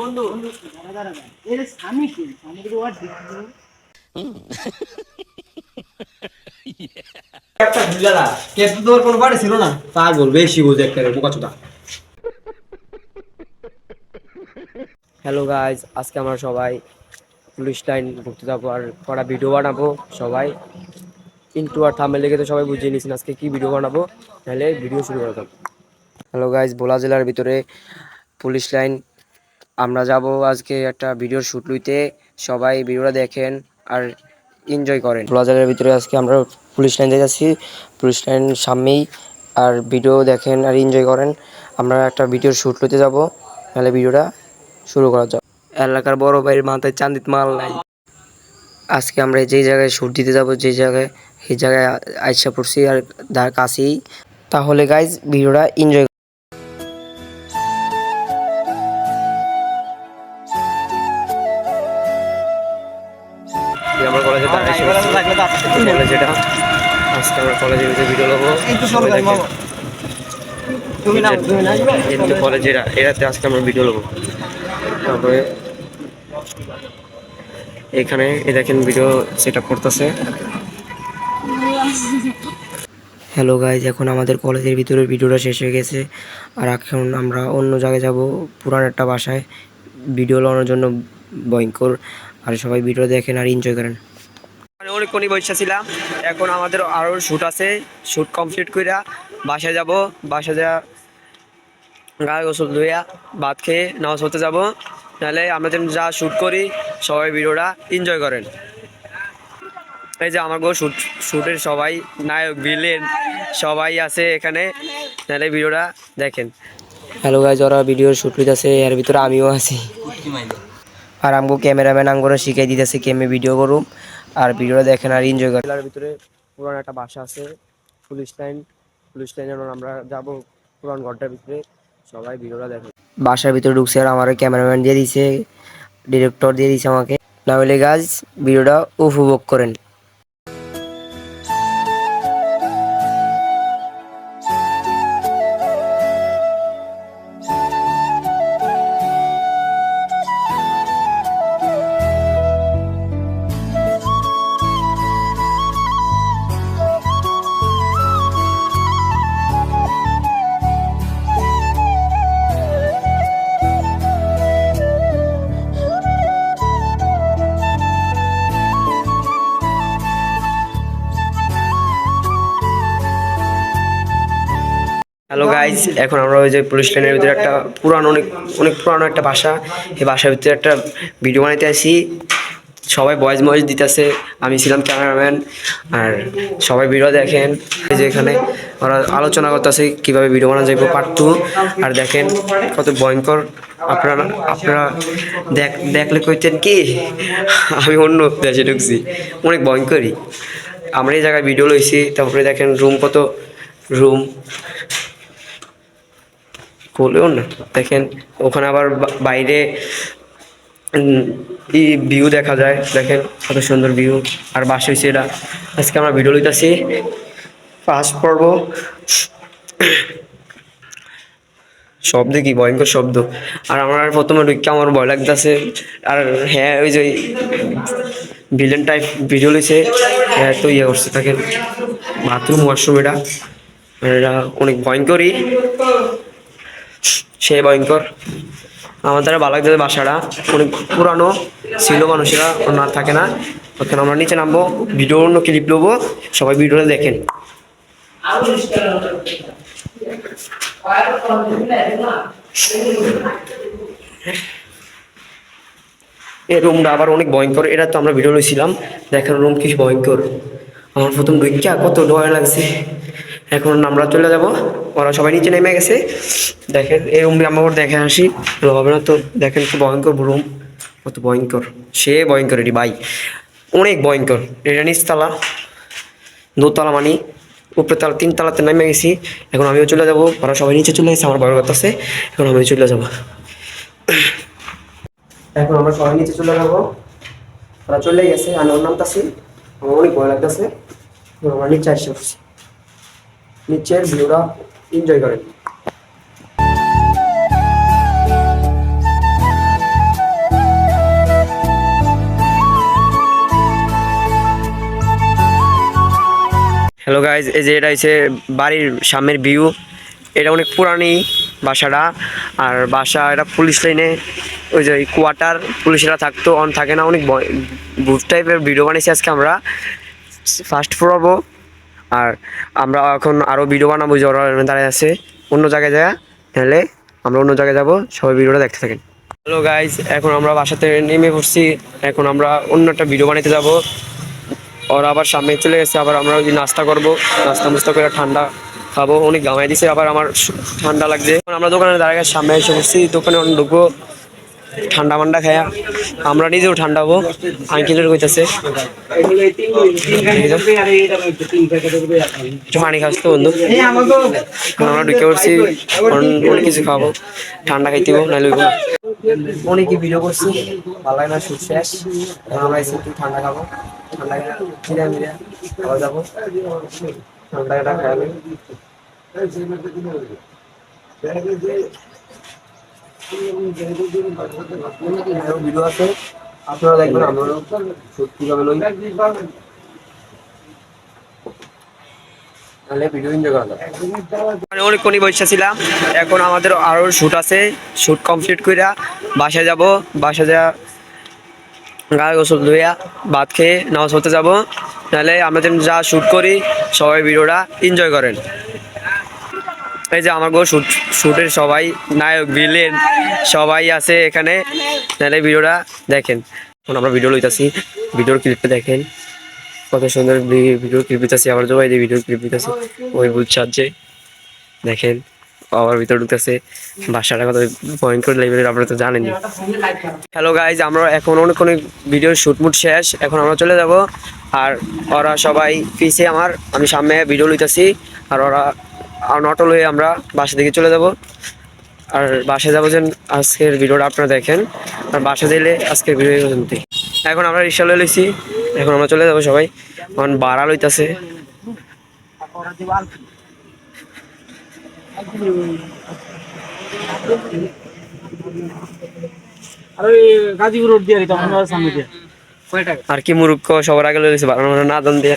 বন্ধু দাঁড়া দাঁড়া দাঁড়া। এর স্বামী কি? স্বামী কিন্তু ওর দেখি একটা বুঝালা কেস তো তোর কোনো বাড়ি ছিল না? পাগল বেশি বুঝে একটা বোকা চোদা হ্যালো গাইজ আজকে আমরা সবাই পুলিশ লাইন ঘুরতে যাব আর কটা ভিডিও বানাবো সবাই। ইন্টু আর থামেল লেগে তো সবাই বুঝিয়ে নিয়েছেন আজকে কি ভিডিও বানাবো। তাহলে ভিডিও শুরু করতাম হ্যালো গাইজ ভোলা জেলার ভিতরে পুলিশ লাইন আমরা যাব আজকে একটা ভিডিওর শ্যুট লইতে। সবাই ভিডিওটা দেখেন আর এনজয় করেন। ভোলা জেলার ভিতরে আজকে আমরা পুলিশ লাইন যাচ্ছি। পুলিশ লাইন সামনেই আর ভিডিও দেখেন আর এনজয় করেন। আমরা একটা ভিডিওর শ্যুট লইতে যাব তাহলে ভিডিওটা শুরু করা যাক। এলাকার বড় ভাইয়ের মাথায় চান্দিত মাল নাই। আজকে আমরা যেই জায়গায় শ্যুট দিতে যাব যে জায়গায় সেই জায়গায় আইসা পড়ছি আর তার কাছেই। তাহলে গাইজ ভিডিওটা এনজয় আমার কলেজে কলেজ এটা আজকে আমরা কলেজে ভিডিও নেব এমনি কলেজে এরা এরাতে আজকে আমরা ভিডিও নেব তারপরে এখানে এ দেখেন ভিডিও সেট আপ করতেছে। হ্যালো গাইজ এখন আমাদের কলেজের ভিতরে ভিডিওটা শেষ হয়ে গেছে। আর এখন আমরা অন্য জায়গায় যাব পুরান একটা বাসায়। ভিডিও বানানোর জন্য ভয়ঙ্কর আর সবাই ভিডিও দেখেন আর এনজয় করেন। অনেকক্ষণই বসে ছিলাম এখন আমাদের আরও শ্যুট আছে। শ্যুট কমপ্লিট কইরা বাসায় যাব বাসায় যা গায়ে গোসল ধুইয়া ভাত খেয়ে নামাজ পড়তে যাব। নাহলে আমরা যেন যা শ্যুট করি সবাই ভিডিওটা এনজয় করেন। এই যে আমার গো শ্যুট শ্যুটের সবাই নায়ক ভিলেন সবাই আছে এখানে। নাহলে ভিডিওটা দেখেন। হ্যালো গাইজ ওরা ভিডিওর শ্যুট আছে এর ভিতরে আমিও আছি। আর আমগো ক্যামেরাম্যান আঙ্গুরা শিখাই দিতেছে কেমে ভিডিও করুম। আর ভিডিওটা দেখেন আর এনজয় করেন জেলার ভিতরে পুরান একটা বাসা আছে পুলিশ লাইন। পুলিশ লাইনে আমরা যাব পুরান ঘরটার ভিতরে। সবাই ভিডিওটা দেখেন বাসার ভিতরে ঢুকছে আর আমার ক্যামেরাম্যান দিয়ে দিছে ডিরেক্টর দিয়ে দিছে আমাকে। না হলে গাছ ভিডিওটা উপভোগ করেন। গাইজ এখন আমরা ওই যে পুলিশ লাইনের ভিতরে একটা পুরানো, অনেক অনেক পুরানো একটা বাসা। এই বাসার ভিতরে একটা ভিডিও বানাইতে আসি। সবাই বয়েজ ময়েজ দিতেছে। আমি ছিলাম ক্যামেরাম্যান আর সবাই ভিডিও দেখেন। এই যে এখানে ওরা আলোচনা করতেছে কীভাবে ভিডিও বানানো যাবে পার্ট টু আর দেখেন কত ভয়ঙ্কর। আপনারা আপনারা দেখ, দেখলে কইতেন কি, আমি অন্য দেশে ঢুকছি। অনেক ভয়ঙ্করই। আমরা এই জায়গায় ভিডিও লইছি। তারপরে দেখেন রুম কত রুম বলেও না। দেখেন, ওখানে আবার বাইরে ভিউ দেখা যায়। দেখেন, কত সুন্দর ভিউ আর বাস হয়েছে এটা। আজকে আমরা ভিডিও লইতেছি। ফার্স্ট পর্ব। শব্দ কি? ভয়ঙ্কর শব্দ। আর আমার প্রথমে ঢুকে আমার ভয় লাগতেছে। আর হ্যাঁ ওই যে ভিলেন টাইপ ভিডিও লইছে। হ্যাঁ তো ইয়ে করছে। দেখেন বাথরুম ওয়াশরুম এটা। এটা অনেক ভয়ঙ্করই। সে ভয়ঙ্কর। আমার দ্বারা ভালো বাসাটা। অনেক পুরানো, ছিল মানুষেরা ওনার থাকে না। ওখানে আমরা নিচে নামবো ভিডিও অন্য ক্লিপ নেব। সবাই ভিডিওটা দেখেন। এই রুমটা আবার অনেক ভয়ঙ্কর। এটা তো আমরা ভিডিও লইছিলাম। দেখেন রুম কি ভয়ঙ্কর। আমার প্রথম ঢুকিয়া কত ভয় লাগছে। এখন আমরা চলে যাব। ওরা সবাই নিচে নেমে গেছে। দেখেন, এই রুমটি আমরা দেখে আসি। হবে না তো? দেখেন কি ভয়ঙ্কর রুম কত ভয়ঙ্কর। সে ভয়ঙ্কর এটি, ভাই। অনেক ভয়ঙ্কর। এটা নিচতলা, দোতলা মানি। উপরে তালা, তিন তালাতে নেমে গেছি। এখন আমিও চলে যাব। ওরা সবাই নিচে চলে গেছে, আমার বড় কথা আছে এখন আমিও চলে যাব। এখন আমরা সবাই নিচে চলে যাব। ওরা চলে গেছে, আমি ওর নামতাছি। আমার অনেক ভয় লাগতেছে। আমরা নিচে আসতে পারছি নিচের ভিউরা এনজয় করেন। হ্যালো গাইজ এই যে এটা হচ্ছে বাড়ির সামনের ভিউ এটা অনেক পুরানি বাসাটা, আর বাসা এটা পুলিশ লাইনে ওই যে কোয়ার্টার পুলিশেরা থাকতো অন থাকে না, অনেক ভূত টাইপের ভিডিও বানিয়েছি আজকে আমরা। ফার্স্ট ফ্লোরবো আর আমরা এখন আরও ভিডিও বানাবো ওখানে দাঁড়িয়ে আছে। অন্য জায়গায় যায় তাহলে আমরা অন্য জায়গায় যাব, সবাই ভিডিওটা দেখতে থাকেন। হ্যালো গাইজ এখন আমরা বাসাতে নেমে পড়ছি। এখন আমরা অন্য একটা ভিডিও বানাতে যাব। ওরা আবার সামনে চলে গেছে, আবার আমরা ওই নাস্তা করব। নাস্তা মুস্তা করে ঠান্ডা খাব। অনেক গামাই দিছে, আবার আমার ঠান্ডা লাগছে। আমরা দোকানে দাঁড়ায় সামনে এসে বসছি দোকানে অনেক ঢুকবো। ঠান্ডা মান্ডা খায়া। আমরা নিজেও ঠান্ডা হব, আঙ্কেলের কইতাছে। পানি খাস তো বন্ধু। আমরা ঢুকে পড়ছি অনেক কিছু খাব, ঠান্ডা খাইতে হব নাহলে হইবো না। অনেকই ভিডিও করছি, ভালো লাগে না শুট শেষ। আমরা এসে একটু ঠান্ডা খাব, ঠান্ডা আবার যাব। ঠান্ডা এটা খাওয়াবে অনেকক্ষণই বসে ছিলাম। এখন আমাদের আরও শ্যুট আছে। শ্যুট কমপ্লিট কইরা বাসায় যাব। বাসায় যা গায়ে গোসল ধুইয়া ভাত খেয়ে নামাজ পড়তে যাব। নাহলে আমরা যা শ্যুট করি, সবাই ভিডিওটা এনজয় করেন। এই যে আমার গো শ্যুট শ্যুটের সবাই, নায়ক, ভিলেন সবাই আছে এখানে। নাহলে ভিডিওটা দেখেন। এখন আমরা ভিডিও লইতাছি। ভিডিওর ক্লিপটা দেখেন। কত সুন্দর ভিডিও ক্লিপ দিতেছি। আবার জবাই দিয়ে ভিডিও ক্লিপ দিতেছি। ওই বুঝ সাহায্যে দেখেন আবার ভিতরে ঢুকতেছে। বাসাটা কত ভয়ঙ্কর লেভেলের আপনারা তো জানেনই। হ্যালো গাইজ আমরা এখন অনেক অনেক ভিডিও শুট মুট শেষ। এখন আমরা চলে যাব। আর ওরা সবাই পিছে আমার, আমি সামনে ভিডিও লইতেছি। আর ওরা আর নটল হয়ে আমরা বাসা দিকে চলে যাব। আর বাসায় যাব যেন আজকের ভিডিওটা আপনারা দেখেন। আর বাসা দিলে আজকের ভিডিও এই পর্যন্তই। এখন আমরা রিক্সা লয়ে লইছি। এখন আমরা চলে যাব সবাই। এখন বাড়া লইতাছে। আর কি মুরুক্ষ সবার আগে লইছে বাড়া মানে না দান দিয়ে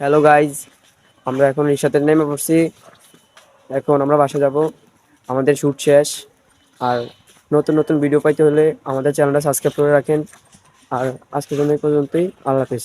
হ্যালো গাইজ আমরা এখন রিক্সাতে নেমে পড়ছি। এখন আমরা বাসা যাব। আমাদের শ্যুট শেষ। আর নতুন নতুন ভিডিও পাইতে হলে আমাদের চ্যানেলটা সাবস্ক্রাইব করে রাখেন। আর আজকের জন্য পর্যন্তই। আল্লাহ হাফিজ।